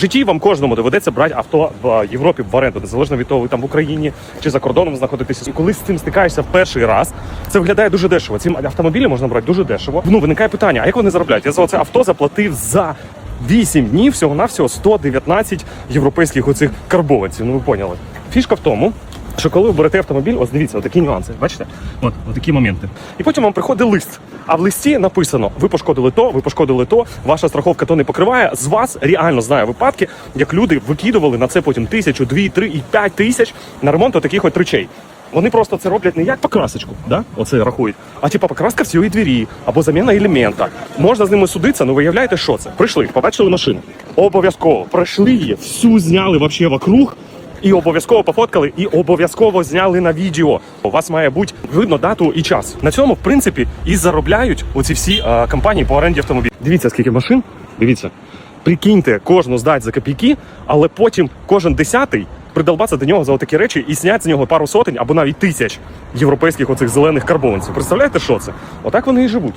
В житті вам кожному доведеться брати авто в Європі в оренду, незалежно від того, ви там в Україні чи за кордоном знаходитеся. І коли з цим стикаєшся в перший раз, це виглядає дуже дешево. Ці автомобілі можна брати дуже дешево. Ну виникає питання: а як вони заробляють? Я за це авто заплатив за 8 днів всього навсього 119 європейських оцих карбованців. Ну ви поняли. Фішка в тому. Що коли ви берете автомобіль, ось дивіться, такі нюанси, бачите? От, такі моменти. І потім вам приходить лист. А в листі написано: ви пошкодили то, ви пошкодили то, ваша страховка то не покриває. З вас реально знаю випадки, як люди викидували на це потім тисячу, дві, три і п'ять тисяч на ремонт таких от речей. Вони просто це роблять не як покрасочку, да? оце рахують, а типа покраска всієї двері або заміна елемента. Можна з ними судитися, але виявляєте, що це? Прийшли, побачили машину. Обов'язково пройшли її, всю зняли вообще вокруг. І обов'язково пофоткали, і обов'язково зняли на відео. У вас має бути видно дату і час. На цьому, в принципі, і заробляють оці всі е, компанії по оренді автомобілів. Дивіться, скільки машин. Дивіться, прикиньте, кожну здать за копійки, але потім кожен десятий придолбатися до нього за отакі речі і зняти з нього пару сотень або навіть тисяч європейських оцих зелених карбованців. Представляєте, що це? Отак вони і живуть.